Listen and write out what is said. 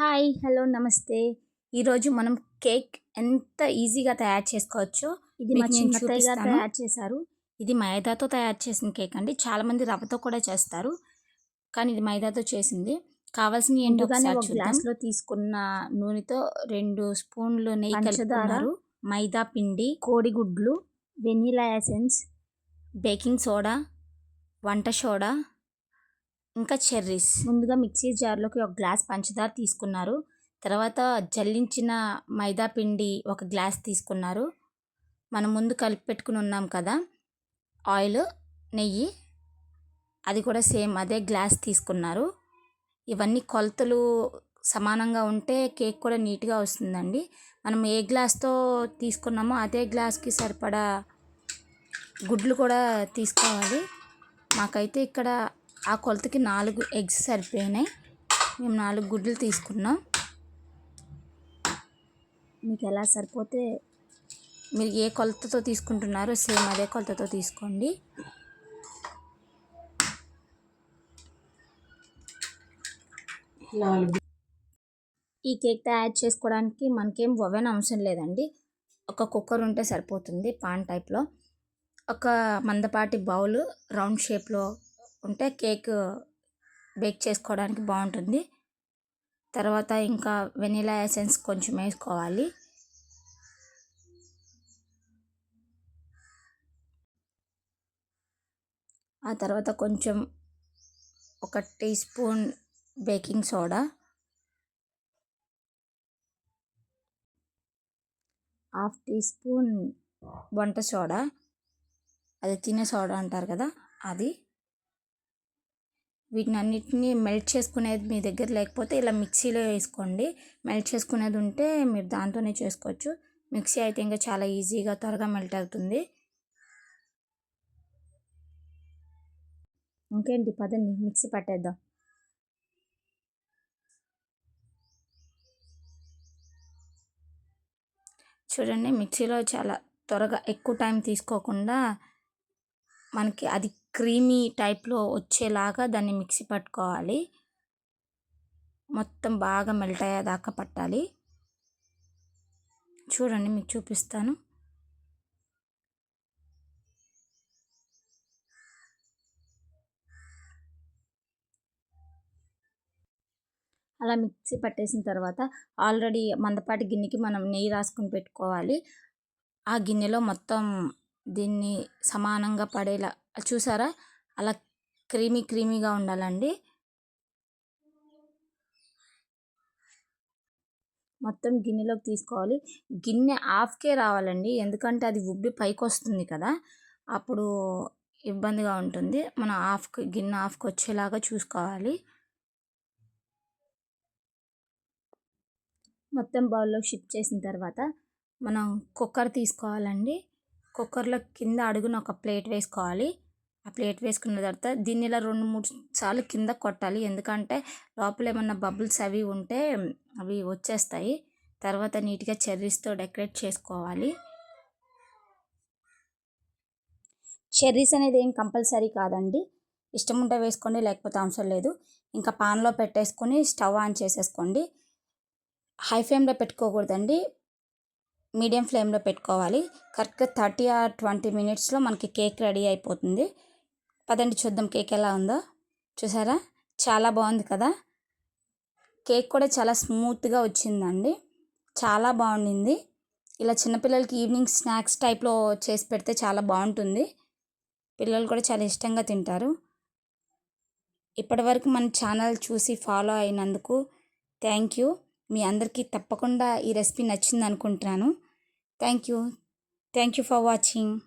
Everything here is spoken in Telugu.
హాయ్ హలో నమస్తే. ఈరోజు మనం కేక్ ఎంత ఈజీగా తయారు చేసుకోవచ్చో ఇది మా. తయారు చేశారు. ఇది మైదాతో తయారు చేసిన కేక్ అండి. చాలామంది రవ్వతో కూడా చేస్తారు. కానీ ఇది మైదాతో చేసింది. కావాల్సిన ఏంటో గ్లాస్లో తీసుకున్న నూనెతో రెండు స్పూన్లు నెయ్యి పంచదార, కలుపుకున్నారు మైదా పిండి కోడిగుడ్లు వెనీలా ఎసెన్స్ బేకింగ్ సోడా వంట సోడా ఇంకా చెర్రీస్. ముందుగా మిక్సీ జార్లోకి ఒక గ్లాస్ పంచదార తీసుకున్నారు. తర్వాత జల్లించిన మైదా పిండి ఒక గ్లాస్ తీసుకున్నారు. మనం ముందు కలిపి పెట్టుకుని ఉన్నాం కదా ఆయిల్ నెయ్యి అది కూడా సేమ్ అదే గ్లాస్ తీసుకున్నారు. ఇవన్నీ కొలతలు సమానంగా ఉంటే కేక్ కూడా నీట్గా వస్తుందండి. మనం ఏ గ్లాస్తో తీసుకున్నామో అదే గ్లాస్కి సరిపడా గుడ్లు కూడా తీసుకోవాలి. మాకైతే ఇక్కడ ఆ కొలతకి నాలుగు ఎగ్స్ సరిపోయినాయి. మేము నాలుగు గుడ్లు తీసుకున్నాం. మీకు ఎలా సరిపోతే మీరు ఏ కొలతతో తీసుకుంటున్నారో సేమ్ అదే కొలతతో తీసుకోండి. ఈ కేక్ తయారు చేసుకోవడానికి మనకేం ఓవెన్ అవసరం లేదండి. ఒక కుక్కర్ ఉంటే సరిపోతుంది పాన్ టైప్లో. ఒక మందపాటి బౌల్ రౌండ్ షేప్లో ఉంటే కేక్ బేక్ చేసుకోవడానికి బాగుంటుంది. తర్వాత ఇంకా వెనీలా ఎసెన్స్ కొంచెం వేసుకోవాలి. ఆ తర్వాత కొంచెం ఒక teaspoon baking soda. Half teaspoon వంట సోడా. అది తినే సోడా అంటారు కదా అది. వీటిని అన్నిటిని మెల్ట్ చేసుకునేది మీ దగ్గర లేకపోతే ఇలా మిక్సీలో వేసుకోండి. మెల్ట్ చేసుకునేది ఉంటే మీరు దాంతోనే చేసుకోవచ్చు. మిక్సీ అయితే ఇంకా చాలా ఈజీగా త్వరగా మెల్ట్ అవుతుంది. ఇంకేంటి? పదండి మిక్సీ పట్టేద్దాం. చూడండి మిక్సీలో చాలా త్వరగా ఎక్కువ టైం తీసుకోకుండా మనకి అది క్రీమీ టైప్లో వచ్చేలాగా దాన్ని మిక్సీ పట్టుకోవాలి. మొత్తం బాగా మెల్ట్ అయ్యేదాకా పట్టాలి. చూడండి మీకు చూపిస్తాను. అలా మిక్సీ పట్టేసిన తర్వాత ఆల్రెడీ మందపాటి గిన్నెకి మనం నెయ్యి రాసుకుని పెట్టుకోవాలి. ఆ గిన్నెలో మొత్తం దీన్ని సమానంగా పడేలా చూసారా? అలా క్రీమీ క్రీమీగా ఉండాలండి. మొత్తం గిన్నెలోకి తీసుకోవాలి. గిన్నె హాఫ్కే రావాలండి. ఎందుకంటే అది ఉబ్బి పైకి వస్తుంది కదా. అప్పుడు ఇబ్బందిగా ఉంటుంది. మనం హాఫ్కి గిన్నె హాఫ్కి వచ్చేలాగా చూసుకోవాలి. మొత్తం బౌల్లో షిఫ్ట్ చేసిన తర్వాత మనం కుక్కర్ తీసుకోవాలండి. కుక్కర్లో కింద అడుగున ఒక ప్లేట్ వేసుకోవాలి. ఆ ప్లేట్ వేసుకున్న తర్వాత దీన్ని ఇలా రెండు మూడు సార్లు కింద కొట్టాలి. ఎందుకంటే లోపల ఏమన్నా బబుల్స్ అవి ఉంటే అవి వచ్చేస్తాయి. తర్వాత నీట్గా చెర్రీస్తో డెకరేట్ చేసుకోవాలి. చెర్రీస్ అనేది ఏం కంపల్సరీ కాదండి. ఇష్టం ఉంటే వేసుకోండి లేకపోతే అవసరం లేదు. ఇంకా పాన్లో పెట్టేసుకొని స్టవ్ ఆన్ చేసేసుకోండి. హై ఫ్లేమ్లో పెట్టుకోకూడదండి. మీడియం ఫ్లేమ్లో పెట్టుకోవాలి. కరెక్ట్గా థర్టీ ఆర్ ట్వంటీ మినిట్స్లో మనకి కేక్ రెడీ అయిపోతుంది. పదండి చూద్దాం కేక్ ఎలా ఉందో. చూసారా? చాలా బాగుంది కదా. కేక్ కూడా చాలా స్మూత్గా వచ్చిందండి. చాలా బాగుండింది. ఇలా చిన్నపిల్లలకి ఈవినింగ్ స్నాక్స్ టైప్లో చేసి పెడితే చాలా బాగుంటుంది. పిల్లలు కూడా చాలా ఇష్టంగా తింటారు. ఇప్పటివరకు మన ఛానల్ చూసి ఫాలో అయినందుకు థ్యాంక్ యూ. మీ అందరికీ తప్పకుండా ఈ రెసిపీ నచ్చింది అనుకుంటున్నాను thank you. Thank you for watching.